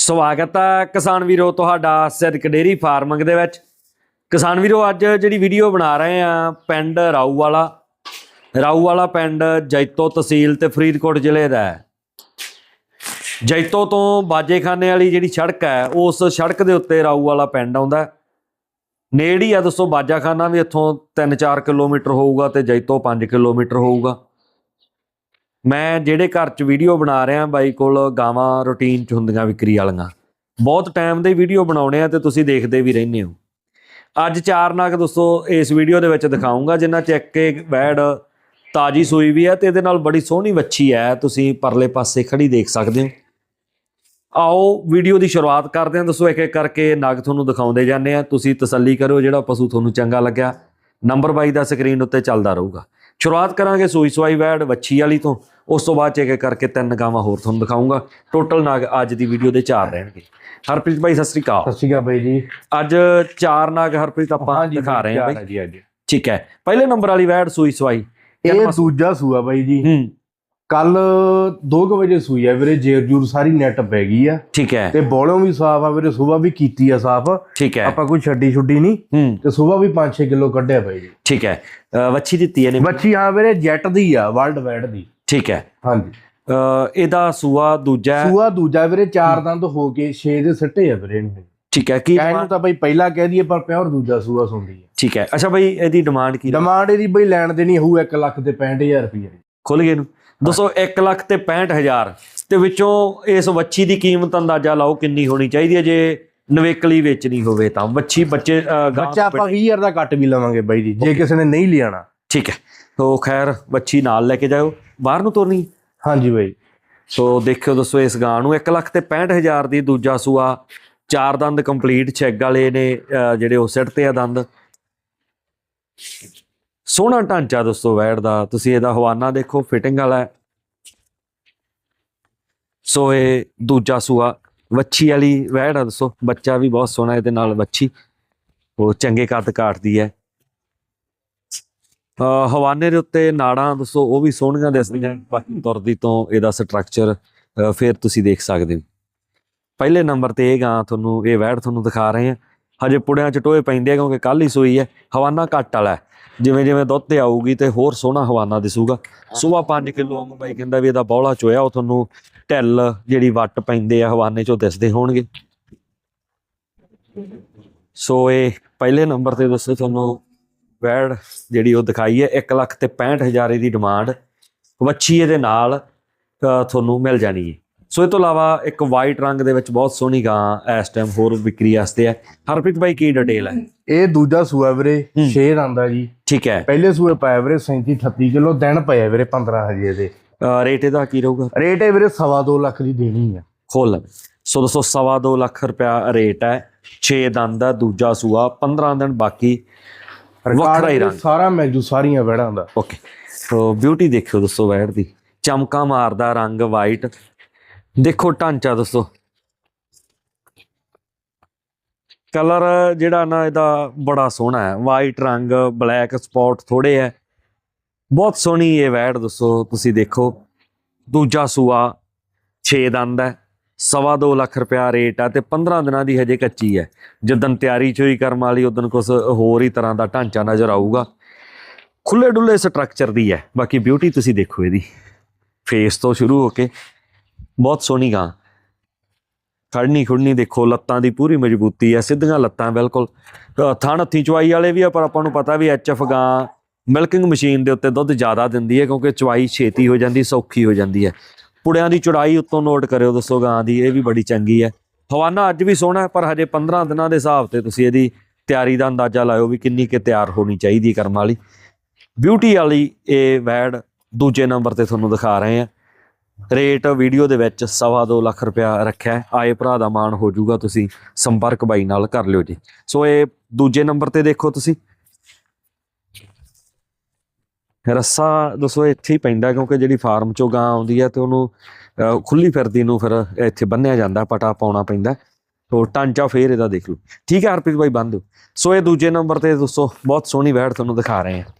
ਸਵਾਗਤ ਹੈ ਕਿਸਾਨ ਵੀਰੋ ਤੁਹਾਡਾ ਸਿੱਧਕ ਡੇਰੀ ਫਾਰਮਿੰਗ ਦੇ ਵਿੱਚ। ਕਿਸਾਨ ਵੀਰੋ, ਅੱਜ ਜਿਹੜੀ ਵੀਡੀਓ ਬਣਾ ਰਹੇ ਆ, ਪਿੰਡ ਰਾਊ ਵਾਲਾ। ਰਾਊ ਵਾਲਾ ਪਿੰਡ ਜੈਤੋ ਤਹਿਸੀਲ ਤੇ ਫਰੀਦਕੋਟ ਜ਼ਿਲ੍ਹੇ ਦਾ ਹੈ। ਜੈਤੋ ਤੋਂ ਬਾਜੇਖਾਨੇ ਵਾਲੀ ਜਿਹੜੀ ਸੜਕ ਹੈ, ਉਸ ਸੜਕ ਦੇ ਉੱਤੇ ਰਾਊ ਵਾਲਾ ਪਿੰਡ ਆਉਂਦਾ ਹੈ। ਨੇੜੇ ਹੀ ਆ ਦੋਸਤੋ ਬਾਜਾਖਾਨਾ ਵੀ ਇੱਥੋਂ 3-4 ਕਿਲੋਮੀਟਰ ਹੋਊਗਾ ਤੇ ਜੈਤੋ 5 ਕਿਲੋਮੀਟਰ ਹੋਊਗਾ। ਮੈਂ ਜਿਹੜੇ ਘਰ 'ਚ ਵੀਡੀਓ ਬਣਾ ਰਿਹਾ ਬਾਈ ਕੋਲ ਗਾਵਾਂ ਰੂਟੀਨ 'ਚ ਹੁੰਦੀਆਂ ਵਿਕਰੀ ਵਾਲੀਆਂ। ਬਹੁਤ ਟਾਈਮ ਦੇ ਵੀਡੀਓ ਬਣਾਉਣੇ ਆ ਤੇ ਤੁਸੀਂ ਦੇਖਦੇ ਵੀ ਰਹਿੰਦੇ ਹੋ। ਅੱਜ ਚਾਰ ਨਗ ਦੋਸਤੋ, ਇਸ ਵੀਡੀਓ ਦੇ ਵਿੱਚ ਦਿਖਾਉਂਗਾ ਜਿਨ੍ਹਾਂ 'ਚ ਇੱਕ ਇੱਕ ਵੈੜ ਤਾਜੀ ਸੂਈ ਵੀ ਹੈ ਤੇ ਇਹਦੇ ਨਾਲ ਬੜੀ ਸੋਹਣੀ ਵੱਛੀ ਹੈ ਤੁਸੀਂ ਪਰਲੇ ਪਾਸੇ ਖੜੀ ਦੇਖ ਸਕਦੇ ਹੋ। ਆਓ ਵੀਡੀਓ ਦੀ ਸ਼ੁਰੂਆਤ ਕਰਦੇ ਹਾਂ। ਦੱਸੋ ਇੱਕ ਇੱਕ ਕਰਕੇ ਨਗ ਤੁਹਾਨੂੰ ਦਿਖਾਉਂਦੇ ਜਾਂਦੇ ਆ ਤੁਸੀਂ ਤਸੱਲੀ ਕਰੋ ਜਿਹੜਾ ਪਸ਼ੂ ਤੁਹਾਨੂੰ ਚੰਗਾ ਲੱਗਿਆ। ਨੰਬਰ 22 ਦਾ ਸਕਰੀਨ ਉੱਤੇ ਚੱਲਦਾ ਰਹੂਗਾ। ਸ਼ੁਰੂਆਤ ਕਰਾਂਗੇ ਸੂਈ ਸਵਾਈ ਵੈੜ ਵੱਛੀ ਵਾਲੀ ਤੋਂ। ਉਸ ਤੋਂ ਬਾਅਦ ਚ ਇੱਕ ਇੱਕ ਕਰਕੇ ਤਿੰਨ ਗਾਵਾਂ ਹੋਰ ਤੁਹਾਨੂੰ ਦਿਖਾਉਂਗਾ। ਟੋਟਲ ਨਗ ਅੱਜ ਦੀ ਵੀਡੀਓ ਦੇ ਚਾਰ ਰਹਿਣਗੇ। ਹਰਪ੍ਰੀਤ ਭਾਈ ਸਤਿ ਸ੍ਰੀ ਅਕਾਲ। ਸਤਿ ਸ਼੍ਰੀ ਅਕਾਲ ਬਾਈ ਜੀ। ਅੱਜ ਚਾਰ ਨਗ ਹਰਪ੍ਰੀਤ ਆਪਾਂ ਦਿਖਾ ਰਹੇ ਹਾਂ ਬਾਈ। ਠੀਕ ਹੈ। ਪਹਿਲੇ ਨੰਬਰ ਵਾਲੀ ਵੈੜ ਸੂਈ ਸਵਾਈ। ਇਹ ਦੂਜਾ ਸੂਆ ਬਾਈ ਜੀ। ਹੂੰ। ਕੱਲ 2 ਵਜੇ ਸੂਈ ਆ ਵੀਰੇ ਜੇਰ ਜੂਰ ਸਾਰੀ ਨੈਟ ਪੈ ਗਈ ਆ। ਠੀਕ ਹੈ। ਤੇ ਬੋਲੋਂ ਵੀ ਸਾਫ਼ ਆ ਵੀਰੇ ਸਵੇਰ ਵੀ ਕੀਤੀ ਆ ਸਾਫ਼। ਠੀਕ ਹੈ। ਆਪਾਂ ਕੋਈ ਛੱਡੀ ਛੁੱਡੀ ਨਹੀਂ। ਹੂੰ। ਤੇ ਸਵੇਰ ਵੀ 5-6 ਕਿਲੋ ਕੱਢਿਆ ਬਾਈ ਜੀ। ਠੀਕ ਹੈ। ਵੱਛੀ ਦਿੱਤੀ ਇਹਨੇ। ਬੱਚੀ ਆ ਵੀਰੇ ਜੈਟ ਦੀ ਆ ਵਰਲਡ ਵਾਈਡ ਦੀ। ਠੀਕ ਹੈ। ਹਾਂਜੀ। ਇਹਦਾ ਸੂਆ ਦੂਜਾ ਹੈ। ਸੂਆ ਦੂਜਾ ਵੀਰੇ ਚਾਰ ਦੰਦ ਹੋ ਕੇ 6 ਦੇ ਸੱਟੇ ਆ ਵੀਰੇ ਇਹਨੇ। ਠੀਕ ਹੈ ਕੀ ਕਹਿਣ ਨੂੰ ਤਾਂ ਬਾਈ ਪਹਿਲਾਂ ਕਹਿ ਦਈਏ ਪਰ ਪਿਓਰ ਦੂਜਾ ਸੂਆ ਸੁਣਦੀ ਆ। ਠੀਕ ਹੈ। ਅੱਛਾ ਬਈ ਇਹਦੀ ਡਿਮਾਂਡ ਕੀ ਡਿਮਾਂਡ ਇਹਦੀ ਬਈ ਲੈਣ ਦੇਣੀ ਹੋਊ 1 ਲੱਖ ਤੇ 65000 ਰੁਪਏ ਖੁੱਲ ਗਏ ਨੂੰ ਦੋਸਤੋ 1 ਲੱਖ ਤੇ 65000 ਤੇ ਵਿੱਚੋਂ ਇਸ ਵੱਛੀ ਦੀ ਕੀਮਤ ਅੰਦਾਜ਼ਾ ਲਾਓ ਕਿੰਨੀ ਹੋਣੀ ਚਾਹੀਦੀ ਹੈ? ਜੇ ਨਵੇਕਲੀ ਵੇਚਣੀ ਹੋਵੇ ਤਾਂ। ਵੱਛੀ ਬੱਚੇ ਬੱਚਾ ਆਪਾਂ 20000 ਦਾ ਕੱਟ ਵੀ ਲਵਾਂਗੇ ਬਾਈ ਜੀ ਜੇ ਕਿਸੇ ਨੇ ਨਹੀਂ ਲਿਆਣਾ ਠੀਕ ਹੈ। ਤੋ ਖੈਰ ਵੱਛੀ ਨਾਲ ਲੈ ਕੇ ਜਾਓ ਬਾਹਰ ਨੂੰ ਤੁਰਨੀ। ਹਾਂਜੀ ਬਾਈ। ਸੋ ਦੇਖਿਓ ਦੋਸਤੋ ਇਸ ਗਾਂ ਨੂੰ 1 ਲੱਖ ਤੇ 65000 ਦੀ ਦੂਜਾ ਸੂਆ। ਚਾਰ ਦੰਦ ਕੰਪਲੀਟ ਚੈੱਕ ਵਾਲੇ ਨੇ ਜਿਹੜੇ ਉਹ ਸਿੱਟ ਤੇ ਆ ਦੰਦ। ਸੋਹਣਾ ਢਾਂਚਾ ਦੋਸਤੋ ਵੈੜ ਦਾ। ਤੁਸੀਂ ਇਹਦਾ ਹਵਾਨਾ ਦੇਖੋ ਫਿਟਿੰਗ ਵਾਲਾ ਹੈ। ਸੋ ਇਹ ਦੂਜਾ ਸੂਆ। ਵੱਛੀ ਵਾਲੀ ਵੈੜ ਆ ਦੱਸੋ। ਬੱਚਾ ਵੀ ਬਹੁਤ ਸੋਹਣਾ ਇਹਦੇ ਨਾਲ ਵੱਛੀ। ਉਹ ਚੰਗੇ ਕੱਦ ਕਾਟਦੀ ਹੈ। ਅ, ਹਵਾਨੇ ਦੇ ਉੱਤੇ ਨਾੜਾਂ ਦੱਸੋ ਉਹ ਵੀ ਸੋਹਣੀਆਂ ਦਿਸਦੀਆਂ। ਬਾਕੀ ਤੁਰਦੀ ਤੋਂ ਇਹਦਾ ਸਟਰਕਚਰ ਫਿਰ ਤੁਸੀਂ ਦੇਖ ਸਕਦੇ ਹੋ। ਪਹਿਲੇ ਨੰਬਰ ਤੇ ਇਹ ਗਾਂ ਤੁਹਾਨੂੰ ਇਹ ਵਹਿੜ ਤੁਹਾਨੂੰ ਦਿਖਾ ਰਹੇ ਹਾਂ। ਹਜੇ ਪੁੜਿਆਂ ਚ ਟੋਏ ਪੈਂਦੇ ਆ ਕਿਉਂਕਿ ਕੱਲ ਹੀ ਸੋਈ ਹੈ। ਹਵਾਨਾ ਘੱਟ ਵਾਲਾ ਜਿਵੇਂ ਜਿਵੇਂ ਦੁੱਧ ਤੇ ਆਊਗੀ ਤੇ ਹੋਰ ਸੋਹਣਾ ਹਵਾਨਾ ਦਿਸੂਗਾ। ਸਵੇਰ 5 ਕਿਲੋ ਵਾਂਗੂ ਬਾਈ ਕਹਿੰਦਾ ਵੀ ਇਹਦਾ ਬੌਲਾ ਚੋਇਆ ਉਹ ਤੁਹਾਨੂੰ। ਢਿੱਲ ਜਿਹੜੀ ਵੱਟ ਪੈਂਦੇ ਆ ਹਵਾਨੇ ਚੋਂ ਦਿਸਦੇ ਹੋਣਗੇ। ਸੋ ਇਹ ਪਹਿਲੇ ਨੰਬਰ ਤੇ ਦੱਸੋ ਤੁਹਾਨੂੰ ਵੈੜ ਜਿਹੜੀ ਉਹ ਦਿਖਾਈ ਹੈ 1 ਲੱਖ ਤੇ 65000 ਦੀ ਡਿਮਾਂਡ ਵੱਛੀ ਇਹਦੇ ਨਾਲ ਤੁਹਾਨੂੰ ਮਿਲ ਜਾਣੀ ਹੈ। ਸੋ ਇਹ ਤੋਂ ਇਲਾਵਾ ਇੱਕ ਵਾਈਟ ਰੰਗ ਦੇ ਵਿੱਚ ਬਹੁਤ ਸੋਹਣੀ ਗਾਂ ਇਸ ਟਾਈਮ ਹੋਰ ਵਿਕਰੀ ਵਾਸਤੇ ਹੈ। ਹਰਪ੍ਰੀਤ ਭਾਈ ਕੀ ਡਿਟੇਲ ਹੈ? ਇਹ ਦੂਜਾ ਸੂਆ ਵੀਰੇ ਹੂੰ। 6 ਆਂਦਾ ਜੀ। ਠੀਕ ਹੈ। ਪਹਿਲੇ ਸੂਏ ਪਾਇਆ ਵੀਰੇ 37 38 ਕਿਲੋ ਦਿਨ ਪਏ ਵੀਰੇ 15 ਹਜੇ ਦੇ ਰੇਟ ਇਹਦਾ ਕੀ ਰਹੂਗਾ? ਰੇਟ ਇਹ ਵੀਰੇ ਸਵਾ ਦੋ ਲੱਖ ਦੀ ਦੇਣੀ ਆ। ਖੋਲ ਲਵੇ ਸੋ ਦੋਸਤੋ ਸਵਾ ਦੋ ਲੱਖ ਰੁਪਿਆ ਰੇਟ ਹੈ। 6 ਦੰਦ ਦਾ ਦੂਜਾ ਸੂਆ 15 ਦਿਨ ਬਾਕੀ। ਵੱਖਰਾ ਹੀ ਰੰਗ। ਸਾਰਾ ਮੈਜੂ ਸਾਰੀਆਂ ਵੜਾਂ ਦਾ। ਓਕੇ ਸੋ ਬਿਊਟੀ ਦੇਖਿਓ ਦੋਸਤੋ ਵੈੜ ਦੀ। ਚਮਕਾ ਮਾਰਦਾ ਰੰਗ ਵਾਈਟ ਦੇਖੋ ਢਾਂਚਾ ਦੋਸਤੋ। ਕਲਰ ਜਿਹੜਾ ਨਾ ਇਹਦਾ ਬੜਾ ਸੋਹਣਾ ਹੈ। ਵਾਈਟ ਰੰਗ ਬਲੈਕ ਸਪੌਟ ਥੋੜੇ ਹੈ। ਬਹੁਤ ਸੋਹਣੀ ਇਹ ਵੈੜ ਦੱਸੋ ਤੁਸੀਂ ਦੇਖੋ। ਦੂਜਾ ਸੂਆ 6 ਦੰਦ ਹੈ ਸਵਾ ਦੋ ਲੱਖ ਰੁਪਿਆ ਰੇਟ ਆ ਤੇ 15 ਦਿਨਾਂ ਦੀ ਹਜੇ ਕੱਚੀ ਹੈ। ਜਦੋਂ ਤਿਆਰੀ ਚੋਈ ਕਰਮ ਵਾਲੀ ਉਦੋਂ ਕੁਝ ਹੋਰ ਹੀ ਤਰ੍ਹਾਂ ਦਾ ਢਾਂਚਾ ਨਜ਼ਰ ਆਊਗਾ। ਖੁੱਲੇ ਡੁੱਲੇ ਸਟਰਕਚਰ ਦੀ ਹੈ ਬਾਕੀ ਬਿਊਟੀ ਤੁਸੀਂ ਦੇਖੋ ਇਹਦੀ। ਫੇਸ ਤੋਂ ਸ਼ੁਰੂ ਹੋ ਕੇ ਬਹੁਤ ਸੋਹਣੀ ਗਾਂ। ਖੜਨੀ ਖੁੜਨੀ ਦੇਖੋ ਲੱਤਾਂ ਦੀ ਪੂਰੀ ਮਜ਼ਬੂਤੀ ਹੈ ਸਿੱਧੀਆਂ ਲੱਤਾਂ ਬਿਲਕੁਲ। ਅ, ਥਣ ਹੱਥੀ ਚਵਾਈ ਵਾਲੇ ਵੀ ਆ ਪਰ ਆਪਾਂ ਨੂੰ ਪਤਾ ਵੀ ਐਚਐਫ ਗਾਂ ਮਿਲਕਿੰਗ ਮਸ਼ੀਨ ਦੇ ਉੱਤੇ ਦੁੱਧ ਜ਼ਿਆਦਾ ਦਿੰਦੀ ਹੈ ਕਿਉਂਕਿ ਚਵਾਈ ਛੇਤੀ ਹੋ ਜਾਂਦੀ, ਸੌਖੀ ਹੋ ਜਾਂਦੀ ਹੈ। ਪੁੜਿਆਂ ਦੀ ਚੜਾਈ ਉੱਤੋਂ ਨੋਟ ਕਰਿਓ, ਦੱਸੋ ਗਾਂ ਦੀ, ਇਹ ਵੀ ਬੜੀ ਚੰਗੀ ਹੈ। ਹਵਾਨਾ ਅੱਜ ਵੀ ਸੋਹਣਾ ਪਰ ਹਜੇ 15 ਦਿਨਾਂ ਦੇ ਹਿਸਾਬ ਤੇ ਤੁਸੀਂ ਇਹਦੀ ਤਿਆਰੀ ਦਾ ਅੰਦਾਜ਼ਾ ਲਾਇਓ ਵੀ ਕਿੰਨੀ ਕਿ ਤਿਆਰ ਹੋਣੀ ਚਾਹੀਦੀ ਕਰਮ ਵਾਲੀ। ਬਿਊਟੀ ਵਾਲੀ ਇਹ ਵੈੜ ਦੂਜੇ ਨੰਬਰ ਤੇ ਤੁਹਾਨੂੰ ਦਿਖਾ ਰਹੇ ਆ ਰੇਟ ਵੀਡੀਓ ਦੇ ਵਿੱਚ ਸਵਾ ਦੋ ਲੱਖ ਰੁਪਇਆ ਰੱਖਿਆ ਆਏ ਭਰਾ ਦਾ ਮਾਣ ਹੋ ਜਾਊਗਾ, ਤੁਸੀਂ ਸੰਪਰਕ ਬਾਈ ਨਾਲ ਕਰ ਲਿਓ ਜੀ। ਸੋ ਇਹ ਦੂਜੇ ਨੰਬਰ ਤੇ ਦੇਖੋ ਤੁਸੀਂ। ਰੱਸਾ ਦੱਸੋ ਇੱਥੇ ਹੀ ਪੈਂਦਾ ਕਿਉਂਕਿ ਜਿਹੜੀ ਫਾਰਮ ਚੋਂ ਗਾਂ ਆਉਂਦੀ ਹੈ ਤੇ ਉਹਨੂੰ ਅਹ, ਖੁੱਲੀ ਫਿਰਦੀ ਨੂੰ ਫਿਰ ਇੱਥੇ ਬੰਨਿਆ ਜਾਂਦਾ ਪਟਾ ਪਾਉਣਾ ਪੈਂਦਾ ਤੋ ਟਾਂਚਾ ਫੇਰ ਇਹਦਾ ਦੇਖ ਲਓ। ਠੀਕ ਹੈ ਹਰਪ੍ਰੀਤ ਬਾਈ ਬੰਦ। ਦਿਓ ਸੋ ਇਹ ਦੂਜੇ ਨੰਬਰ ਤੇ ਦੋਸਤੋ ਬਹੁਤ ਸੋਹਣੀ ਵੈੜ ਤੁਹਾਨੂੰ ਦਿਖਾ ਰਹੇ ਹਾਂ।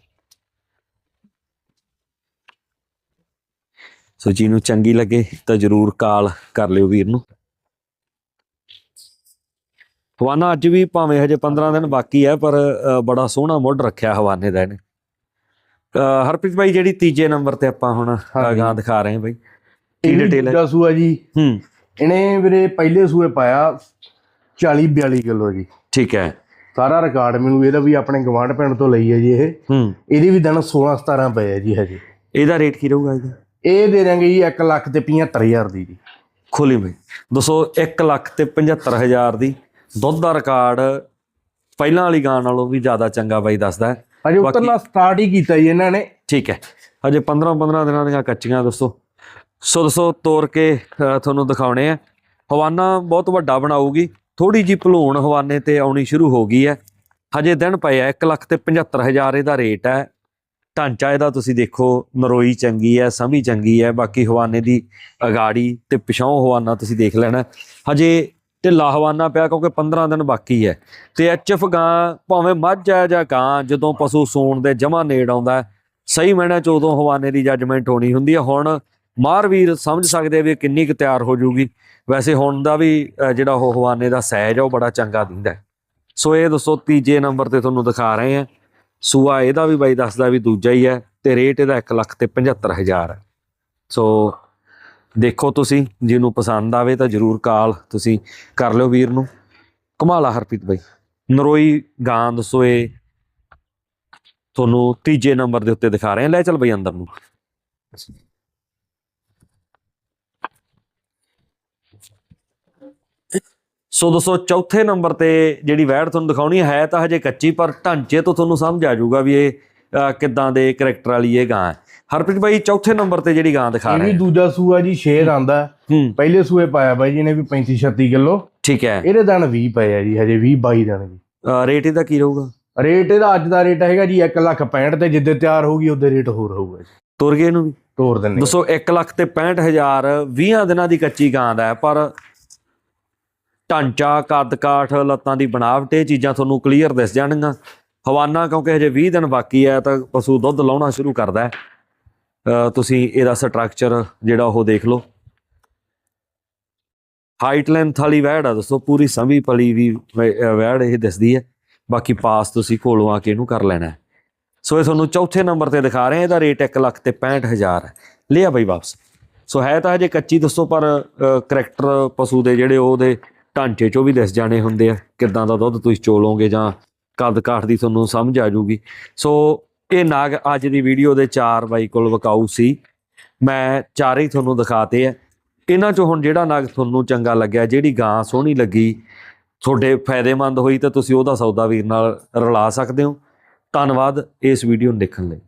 ਸੋ ਜਿਹਨੂੰ ਚੰਗੀ ਲੱਗੇ ਤਾਂ ਜਰੂਰ ਕਾਲ ਕਰ ਲਿਓ ਵੀਰ ਨੂੰ। ਹਵਾਨਾ ਅੱਜ ਵੀ ਭਾਵੇਂ ਹਜੇ 15 ਦਿਨ ਬਾਕੀ ਹੈ ਪਰ ਬੜਾ ਸੋਹਣਾ ਮੁੱਢ ਰੱਖਿਆ ਹਵਾਨੇ ਦਾ ਇਹਨੇ। ਹਰਪ੍ਰੀਤ ਭਾਈ ਜਿਹੜੀ ਤੀਜੇ ਨੰਬਰ ਤੇ ਆਪਾਂ ਹੁਣ। ਗਾਂ ਦਿਖਾ ਰਹੇ ਹਾਂ ਬਾਈ। ਕੀ ਡਿਟੇਲ ਹੈ? ਦੂਜਾ ਸੂਆ ਜੀ। ਹੂੰ। ਇਹਨੇ ਵੀਰੇ ਪਹਿਲੇ ਸੂਏ ਪਾਇਆ 40 42 ਕਿਲੋ ਜੀ। ਠੀਕ ਹੈ। ਸਾਰਾ ਰਿਕਾਰਡ ਮੈਨੂੰ ਇਹਦਾ ਵੀ ਆਪਣੇ ਗਵਾਂਢ ਪਿੰਡ ਤੋਂ ਲਈ ਹੈ ਜੀ ਇਹ। ਹੂੰ। ਇਹਦੀ ਵੀ ਦਿਨ 16 17 ਪਏ ਆ ਜੀ ਹਜੇ। ਇਹਦਾ ਰੇਟ ਕੀ ਰਹੂਗਾ ਇਹਦਾ? ਇਹ ਦੇ ਦਾਂਗੇ ਜੀ 1 ਲੱਖ ਤੇ 75000 ਦੀ ਜੀ। ਖੋਲੀ ਬਈ। ਦੋਸਤੋ 1 ਲੱਖ ਤੇ 75000 ਦੀ ਦੁੱਧ ਦਾ ਰਿਕਾਰਡ ਪਹਿਲਾਂ ਵਾਲੀ ਗਾਂ ਨਾਲੋਂ ਵੀ ਜ਼ਿਆਦਾ ਚੰਗਾ ਬਾਈ ਦੱਸਦਾ ਹੈ। ਹਜੇ ਉਤਰਨਾ ਸਟਾਰਟ ਹੀ ਕੀਤਾ ਜੀ ਇਹਨਾਂ ਨੇ। ਠੀਕ ਹੈ। ਹਜੇ 15 15 ਦਿਨਾਂ ਦੀਆਂ ਕੱਚੀਆਂ ਦੋਸਤੋ ਸੋ ਦੋਸਤੋ ਤੋੜ ਕੇ ਤੁਹਾਨੂੰ ਦਿਖਾਉਣੇ ਆ। ਹਵਾਨਾ ਬਹੁਤ ਵੱਡਾ ਬਣਾਊਗੀ। ਥੋੜੀ ਜੀ ਭਲੂਣ ਹਵਾਨੇ ਤੇ ਆਉਣੀ ਸ਼ੁਰੂ ਹੋ ਗਈ ਹੈ। ਹਜੇ ਦਿਨ ਪਏ ਆ 1 ਲੱਖ ਤੇ 75000 ਇਹਦਾ ਰੇਟ ਹੈ। ਢਾਂਚਾ ਇਹਦਾ ਤੁਸੀਂ ਦੇਖੋ ਨਰੋਈ ਚੰਗੀ ਹੈ ਸਮੀ ਚੰਗੀ ਹੈ। ਬਾਕੀ ਹਵਾਨੇ ਦੀ ਅਗਾੜੀ ਤੇ ਪਿਛਾਂ ਹਵਾਨਾ ਤੁਸੀਂ ਦੇਖ ਲੈਣਾ। ਹਜੇ ਢਿੱਲਾ ਹਵਾਨਾ ਪਿਆ ਕਿਉਂਕਿ 15 ਦਿਨ ਬਾਕੀ ਹੈ। ਤੇ ਐਚਐਫ ਗਾਂ ਭਾਵੇਂ ਮੱਝ ਹੈ ਜਾਂ ਗਾਂ, ਜਦੋਂ ਪਸ਼ੂ ਸੂਣ ਦੇ ਜਮਾ ਨੇੜ ਆਉਂਦਾ ਸਹੀ ਮੈਨਾਂ ਚ ਉਦੋਂ ਹਵਾਨੇ ਦੀ ਜੱਜਮੈਂਟ ਹੋਣੀ ਹੁੰਦੀ ਹੈ। ਹੁਣ ਮਾਰਵੀਰ ਸਮਝ ਸਕਦੇ ਵੀ ਕਿੰਨੀ ਕੁ ਤਿਆਰ ਹੋ ਜੂਗੀ। ਵੈਸੇ ਹੁਣ ਦਾ ਵੀ ਜਿਹੜਾ ਉਹ ਹਵਾਨੇ ਦਾ ਸਾਈਜ਼ ਆ, ਉਹ ਬੜਾ ਚੰਗਾ ਦਿੰਦਾ ਸੋ ਇਹ ਦੱਸੋ, ਤੀਜੇ ਨੰਬਰ ਤੇ ਤੁਹਾਨੂੰ ਦਿਖਾ ਰਹੇ ਆ ਸੂਆ ਇਹਦਾ ਵੀ ਬਾਈ ਦੱਸਦਾ ਵੀ ਦੂਜਾ ਹੀ ਹੈ ਤੇ ਰੇਟ ਇਹਦਾ 1 ਲੱਖ ਤੇ 75000 ਹੈ। ਸੋ ਦੇਖੋ ਤੁਸੀਂ, ਜਿਹਨੂੰ ਪਸੰਦ ਆਵੇ ਤਾਂ ਜਰੂਰ ਕਾਲ ਤੁਸੀਂ ਕਰ ਲਿਓ ਵੀਰ ਨੂੰ। ਕਮਾਲਾ ਹਰਪ੍ਰੀਤ ਬਾਈ। ਨਰੋਈ ਗਾਂ ਦੱਸੋ ਇਹ। ਤੁਹਾਨੂੰ ਤੀਜੇ ਨੰਬਰ ਦੇ ਉੱਤੇ ਦਿਖਾ ਰਹੇ ਆ ਲੈ ਚੱਲ ਬਈ ਅੰਦਰ ਨੂੰ। ਸੋ ਦੋਸਤੋ ਚੌਥੇ ਨੰਬਰ ਤੇ ਜਿਹੜੀ ਵੈੜ ਤੁਹਾਨੂੰ ਦਿਖਾਉਣੀ ਹੈ ਤਾਂ ਹਜੇ ਕੱਚੀ, ਪਰ ਢਾਂਚੇ ਤੋਂ ਤੁਹਾਨੂੰ ਸਮਝ ਆ ਜਾਊਗਾ ਵੀ ਇਹ ਕਿੱਦਾਂ ਦੇ ਕਰੈਕਟਰ ਵਾਲੀ ਇਹ ਗਾਂ ਹੈ। ਹਰਪ੍ਰੀਤ ਬਾਈ ਚੌਥੇ ਨੰਬਰ ਤੇ ਜਿਹੜੀ ਗਾਂ ਦਿਖਾ ਇਹ ਰਹੇ ਵੀ ਆ। ਦੂਜਾ ਸੂਆ ਜੀ ਸ਼ੇਰ ਆਂਦਾ। ਪਹਿਲੇ ਸੂਏ ਪਾਇਆ ਬਾਈ ਜੀ ਨੇ ਵੀ 35 36 ਕਿਲੋ। ਠੀਕ ਹੈ। ਇਹਦੇ ਦਿਨ 20 ਪਏ ਆ ਜੀ ਹਜੇ 20 22 ਦਿਨ ਜੀ ਰੇਟ ਇਹਦਾ ਕੀ ਰਹੂਗਾ? ਰੇਟ ਇਹਦਾ ਅੱਜ ਦਾ ਰੇਟ ਹੈਗਾ ਜੀ 1 ਲੱਖ 65 ਤੇ ਜਿੱਦੇ ਤਿਆਰ ਹੋਊਗੀ ਉਹਦੇ ਰੇਟ ਹੋਰ ਹੋਊਗਾ ਜੀ। ਤੁਰ ਗਏ ਇਹਨੂੰ ਵੀ? ਤੋਰ ਦਿੰਨੇ ਦੱਸੋ 1 ਲੱਖ ਤੇ 65000 20 ਦਿਨਾਂ ਦੀ ਕੱਚੀ ਗਾਂ ਦਾ ਹੈ ਪਰ ਢਾਂਚਾ ਕੱਦ ਕਾਠ ਲੱਤਾਂ ਦੀ ਬਣਾਵਟ ਇਹ ਚੀਜ਼ਾਂ ਤੁਹਾਨੂੰ ਕਲੀਅਰ ਦਿਸ ਜਾਣਗੀਆਂ। ਹਵਾਨਾ, ਕਿਉਂਕਿ ਹਜੇ 20 ਦਿਨ ਬਾਕੀ ਹੈ, ਤਾਂ ਪਸ਼ੂ ਦੁੱਧ ਲਾਉਣਾ ਸ਼ੁਰੂ ਕਰਦਾ ਹੈ। ਤੁਸੀਂ ਇਹਦਾ ਸਟਰਕਚਰ ਜਿਹੜਾ ਉਹ ਦੇਖ ਲਓ। ਹਾਈਟ ਲੈਂਥ ਵਾਲੀ ਵੈੜ ਆ, ਦੱਸੋ, ਪੂਰੀ ਸੰਭੀ ਪਲੀ ਵੀ ਵੈ- ਵੈੜ ਇਹ ਦਿਸਦੀ ਹੈ। ਬਾਕੀ ਪਾਸ ਤੁਸੀਂ ਕੋਲੋਂ ਆ ਕੇ ਇਹਨੂੰ ਕਰ ਲੈਣਾ ਸੋ ਇਹ ਤੁਹਾਨੂੰ ਚੌਥੇ ਨੰਬਰ ਤੇ ਦਿਖਾ ਰਹੇ ਹਾਂ ਇਹਦਾ ਰੇਟ 1 ਲੱਖ ਤੇ 65000 ਹੈ। ਲਿਆ ਬਈ ਵਾਪਸ। ਸੋ ਹੈ ਤਾਂ ਹਜੇ ਕੱਚੀ ਦੱਸੋ, ਪਰ ਕਰੈਕਟਰ ਪਸ਼ੂ ਦੇ ਜਿਹੜੇ ਉਹਦੇ ਢਾਂਚੇ ਚੋਂ ਵੀ ਦਿਸ ਜਾਣੇ ਹੁੰਦੇ ਆ। ਕਿੱਦਾਂ ਦਾ ਦੁੱਧ ਤੁਸੀਂ ਚੋਲੋਗੇ ਜਾਂ ਕੱਦ ਕਾਠ ਦੀ ਤੁਹਾਨੂੰ ਸਮਝ ਆ ਜੂਗੀ ਸੋ ਇਹ ਨਾਗ ਅੱਜ ਦੀ ਵੀਡੀਓ ਦੇ ਚਾਰ ਬਾਈ ਕੋਲ ਵਕਾਊ ਸੀ। ਮੈਂ ਚਾਰੇ ਹੀ ਤੁਹਾਨੂੰ ਦਿਖਾਤੇ ਆ। ਇਹਨਾਂ ਚੋਂ ਹੁਣ ਜਿਹੜਾ ਨਾਗ ਤੁਹਾਨੂੰ ਚੰਗਾ ਲੱਗਿਆ, ਜਿਹੜੀ ਗਾਂ ਸੋਹਣੀ ਲੱਗੀ, ਤੁਹਾਡੇ ਫਾਇਦੇਮੰਦ ਹੋਈ ਤਾਂ ਤੁਸੀਂ ਉਹਦਾ ਸੌਦਾ ਵੀਰ ਨਾਲ ਰਲਾ ਸਕਦੇ ਹੋ। ਧੰਨਵਾਦ ਇਸ ਵੀਡੀਓ ਨੂੰ ਦੇਖਣ ਲਈ।